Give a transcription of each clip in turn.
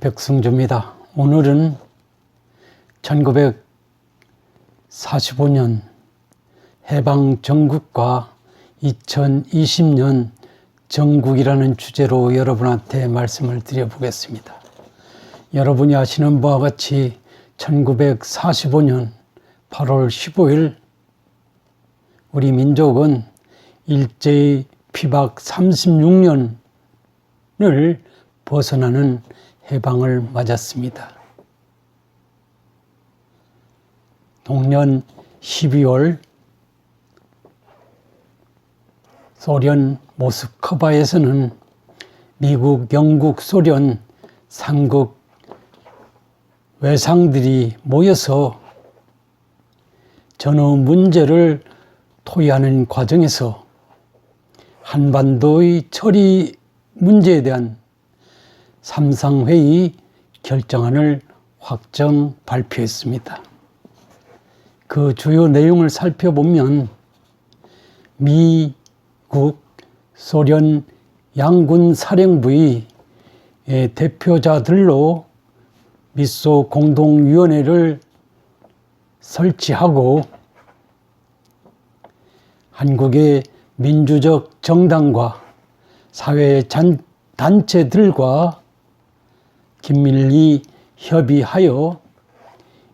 백승주입니다. 오늘은 1945년 해방 정국과 2020년 정국이라는 주제로 여러분한테 말씀을 드려보겠습니다. 여러분이 아시는 바와 같이 1945년 8월 15일 우리 민족은 일제히 피박 36년을 벗어나는 해방을 맞았습니다. 동년 12월 소련 모스크바에서는 미국, 영국, 소련 삼국 외상들이 모여서 전후 문제를 토의하는 과정에서 한반도의 처리 문제에 대한 삼상회의 결정안을 확정 발표했습니다. 그 주요 내용을 살펴보면 미국, 소련 양군 사령부의 대표자들로 미소 공동위원회를 설치하고 한국의 민주적 정당과 사회 단체들과 긴밀히 협의하여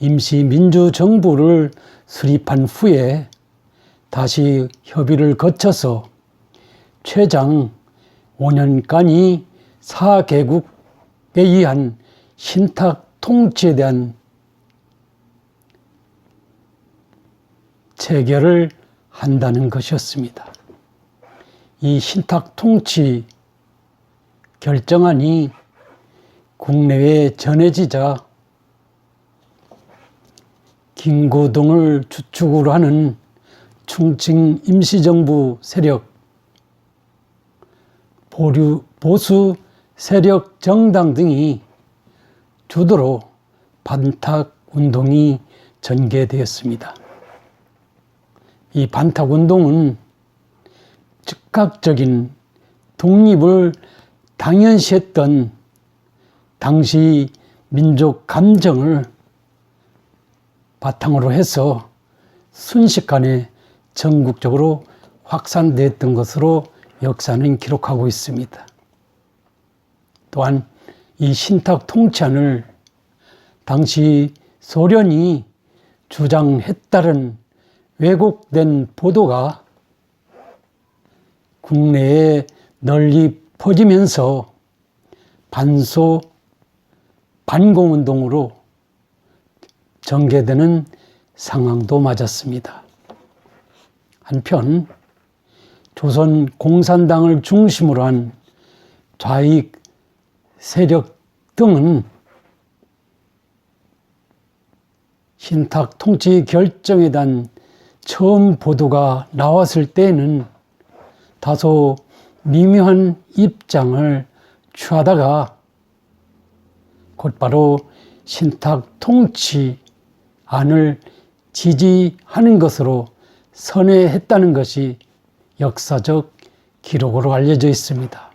임시 민주정부를 수립한 후에 다시 협의를 거쳐서 최장 5년간이 4개국에 의한 신탁 통치에 대한 체결을 한다는 것이었습니다. 이 신탁 통치 결정안이 국내에 전해지자 김구동을 주축으로 하는 충칭 임시정부 세력, 보류, 보수 세력 정당 등이 주도로 반탁 운동이 전개되었습니다. 이 반탁 운동은 즉각적인 독립을 당연시했던 당시 민족 감정을 바탕으로 해서 순식간에 전국적으로 확산됐던 것으로 역사는 기록하고 있습니다. 또한 이 신탁 통치안을 당시 소련이 주장했다는 왜곡된 보도가 국내에 널리 퍼지면서 반소 반공운동으로 전개되는 상황도 맞았습니다. 한편 조선 공산당을 중심으로 한 좌익 세력 등은 신탁 통치 결정에 대한 처음 보도가 나왔을 때에는 다소 미묘한 입장을 취하다가 곧바로 신탁 통치 안을 지지하는 것으로 선회했다는 것이 역사적 기록으로 알려져 있습니다.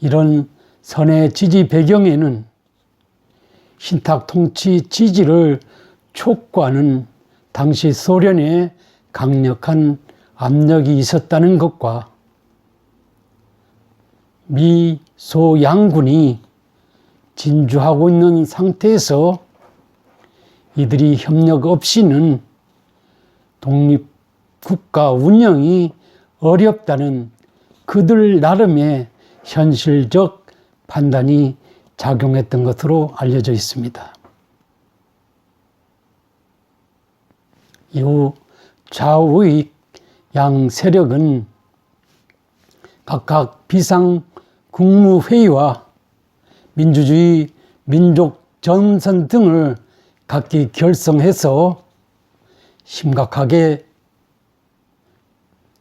이런 선회 지지 배경에는 신탁 통치 지지를 촉구하는 당시 소련의 강력한 압력이 있었다는 것과 미, 소 양군이 진주하고 있는 상태에서 이들이 협력 없이는 독립국가 운영이 어렵다는 그들 나름의 현실적 판단이 작용했던 것으로 알려져 있습니다. 이후 좌우의 양 세력은 각각 비상 국무회의와 민주주의 민족 전선 등을 각기 결성해서 심각하게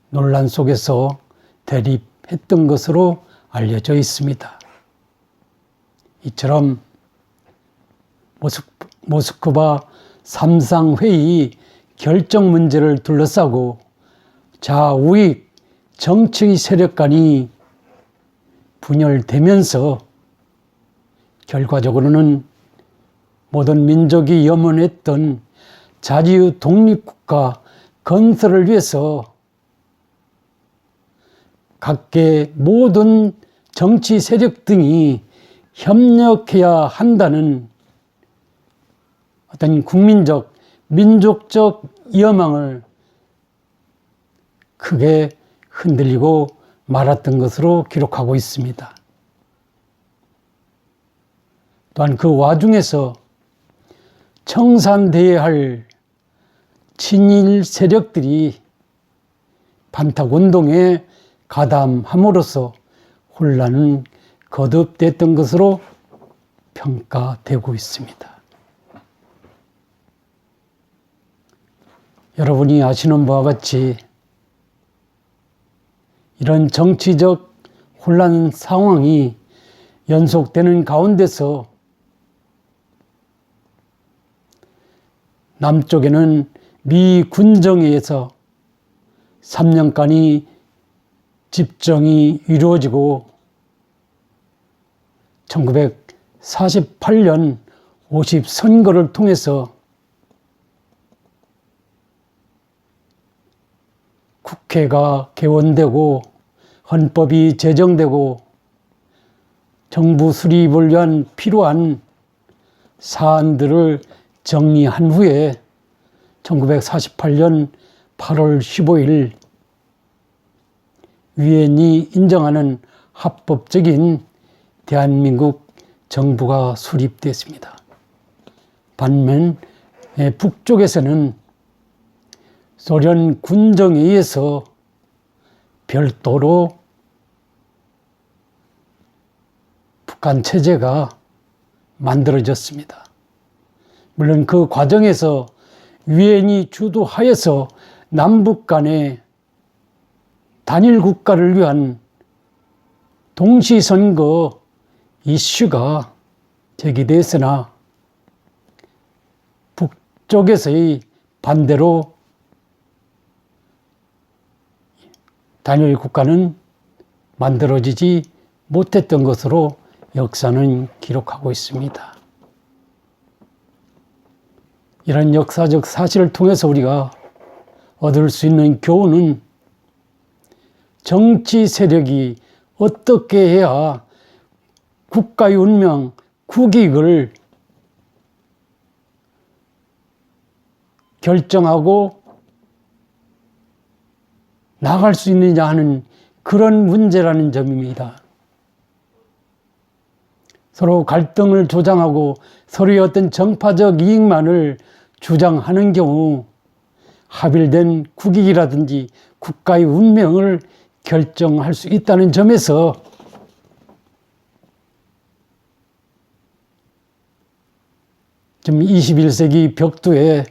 논란 속에서 대립했던 것으로 알려져 있습니다. 이처럼 모스크바 삼상회의 결정 문제를 둘러싸고 좌우익 정치 세력 간이 분열되면서 결과적으로는 모든 민족이 염원했던 자유 독립국가 건설을 위해서 각계 모든 정치 세력 등이 협력해야 한다는 어떤 국민적, 민족적 여망을 크게 흔들리고 말았던 것으로 기록하고 있습니다. 또한 그 와중에서 청산돼야 할 친일 세력들이 반탁 운동에 가담함으로써 혼란은 거듭됐던 것으로 평가되고 있습니다. 여러분이 아시는 바와 같이 이런 정치적 혼란 상황이 연속되는 가운데서 남쪽에는 미 군정에 의해서 3년간이 집정이 이루어지고 1948년 50 선거를 통해서 국회가 개원되고 헌법이 제정되고 정부 수립을 위한 필요한 사안들을 정리한 후에 1948년 8월 15일 유엔이 인정하는 합법적인 대한민국 정부가 수립됐습니다. 반면 예, 북쪽에서는 소련 군정에 의해서 별도로 북한 체제가 만들어졌습니다. 물론 그 과정에서 유엔이 주도하여서 남북 간의 단일 국가를 위한 동시 선거 이슈가 제기됐으나 북쪽에서의 반대로 단일 국가는 만들어지지 못했던 것으로 역사는 기록하고 있습니다. 이런 역사적 사실을 통해서 우리가 얻을 수 있는 교훈은 정치 세력이 어떻게 해야 국가의 운명, 국익을 결정하고 나갈 수 있느냐 하는 그런 문제라는 점입니다. 서로 갈등을 조장하고 서로의 어떤 정파적 이익만을 주장하는 경우 합일된 국익이라든지 국가의 운명을 결정할 수 있다는 점에서 지금 21세기 벽두에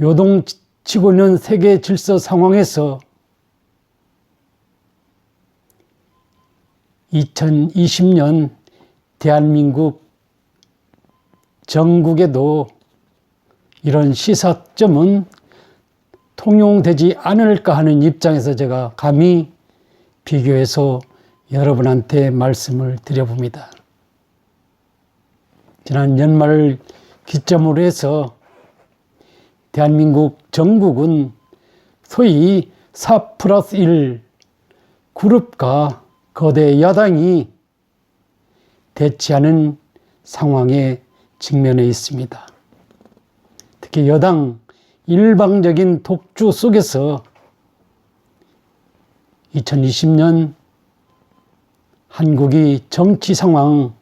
요동치고 있는 세계 질서 상황에서 2020년 대한민국 전국에도 이런 시사점은 통용되지 않을까 하는 입장에서 제가 감히 비교해서 여러분한테 말씀을 드려봅니다. 지난 연말을 기점으로 해서 대한민국 전국은 소위 4 플러스 1 그룹과 거대 야당이 대치하는 상황에 직면해 있습니다. 특히 여당 일방적인 독주 속에서 2020년 한국이 정치 상황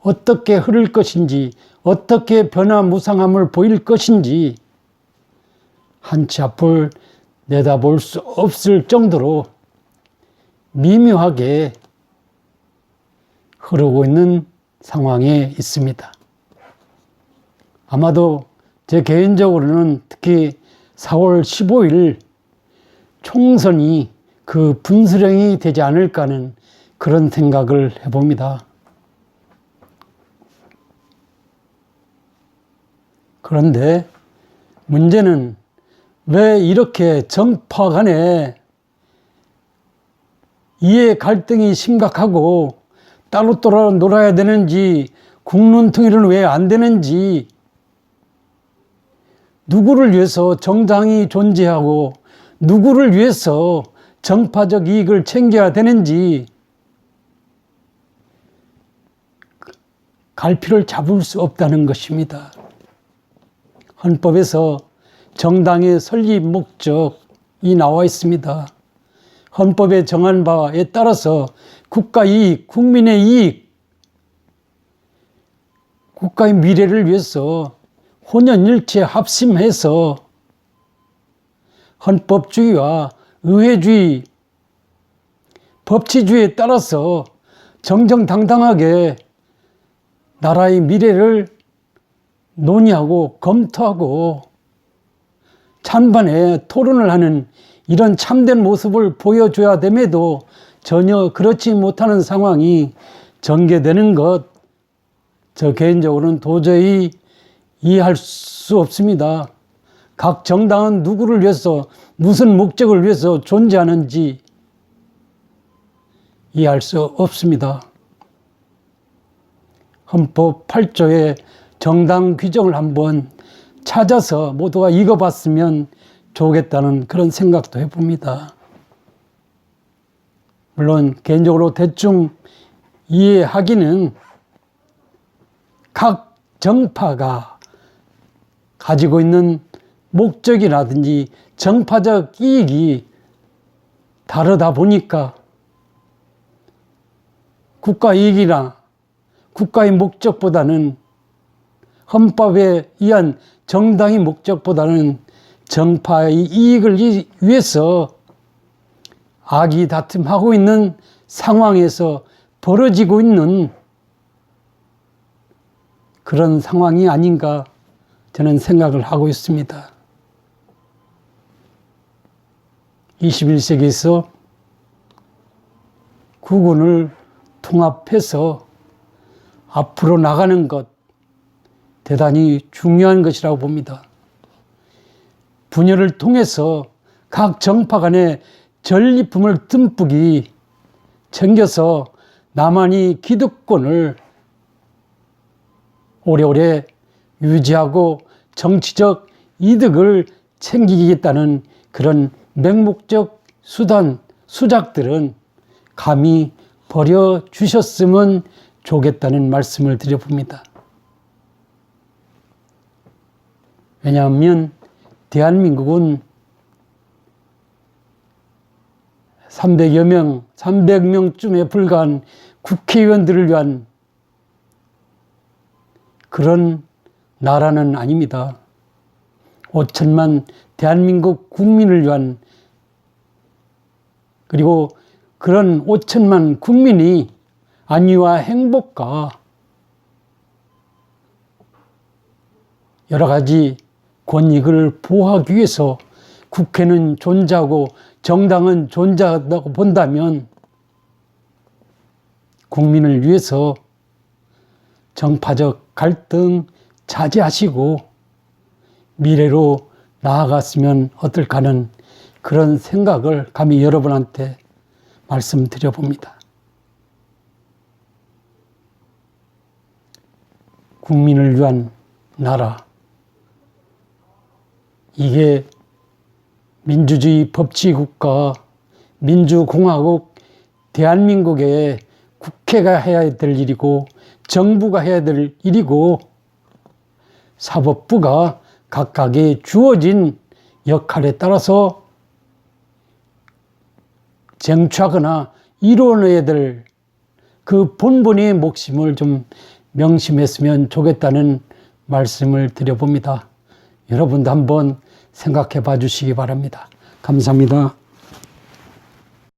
어떻게 흐를 것인지 어떻게 변화무상함을 보일 것인지 한치 앞을 내다볼 수 없을 정도로 미묘하게 흐르고 있는 상황에 있습니다. 아마도 제 개인적으로는 특히 4월 15일 총선이 그 분수령이 되지 않을까 하는 그런 생각을 해봅니다. 그런데 문제는 왜 이렇게 정파 간에 이해 갈등이 심각하고 따로 따로 놀아야 되는지, 국론 통일은 왜 안 되는지, 누구를 위해서 정당이 존재하고, 누구를 위해서 정파적 이익을 챙겨야 되는지, 갈피를 잡을 수 없다는 것입니다. 헌법에서 정당의 설립 목적이 나와 있습니다. 헌법에 정한 바에 따라서 국가 이익, 국민의 이익, 국가의 미래를 위해서 혼연일체 합심해서 헌법주의와 의회주의, 법치주의에 따라서 정정당당하게 나라의 미래를 논의하고 검토하고 찬반에 토론을 하는 이런 참된 모습을 보여줘야 됨에도 전혀 그렇지 못하는 상황이 전개되는 것, 저 개인적으로는 도저히 이해할 수 없습니다. 각 정당은 누구를 위해서, 무슨 목적을 위해서 존재하는지 이해할 수 없습니다. 헌법 8조의 정당 규정을 한번 찾아서 모두가 읽어봤으면 좋겠다는 그런 생각도 해봅니다. 물론 개인적으로 대충 이해하기는 각 정파가 가지고 있는 목적이라든지 정파적 이익이 다르다 보니까 국가 이익이나 국가의 목적보다는 헌법에 의한 정당의 목적보다는 정파의 이익을 위해서 악이 다툼하고 있는 상황에서 벌어지고 있는 그런 상황이 아닌가 저는 생각을 하고 있습니다. 21세기에서 국군을 통합해서 앞으로 나가는 것 대단히 중요한 것이라고 봅니다. 분열을 통해서 각 정파 간의 전리품을 듬뿍이 챙겨서 나만이 기득권을 오래오래 유지하고 정치적 이득을 챙기겠다는 그런 맹목적 수단, 수작들은 감히 버려주셨으면 좋겠다는 말씀을 드려봅니다. 왜냐하면 대한민국은 300여 명, 300명쯤에 불과한 국회의원들을 위한 그런 나라는 아닙니다. 5천만 대한민국 국민을 위한 그리고 그런 5천만 국민이 안위와 행복과 여러 가지 권익을 보호하기 위해서 국회는 존재하고 정당은 존재한다고 본다면 국민을 위해서 정파적 갈등 자제하시고 미래로 나아갔으면 어떨까 하는 그런 생각을 감히 여러분한테 말씀드려 봅니다. 국민을 위한 나라. 이게 민주주의 법치국가, 민주공화국, 대한민국의 국회가 해야 될 일이고, 정부가 해야 될 일이고, 사법부가 각각의 주어진 역할에 따라서 쟁취하거나 이루어내야 될 그 본본의 목심을 좀 명심했으면 좋겠다는 말씀을 드려봅니다. 여러분도 한번 생각해 봐 주시기 바랍니다. 감사합니다.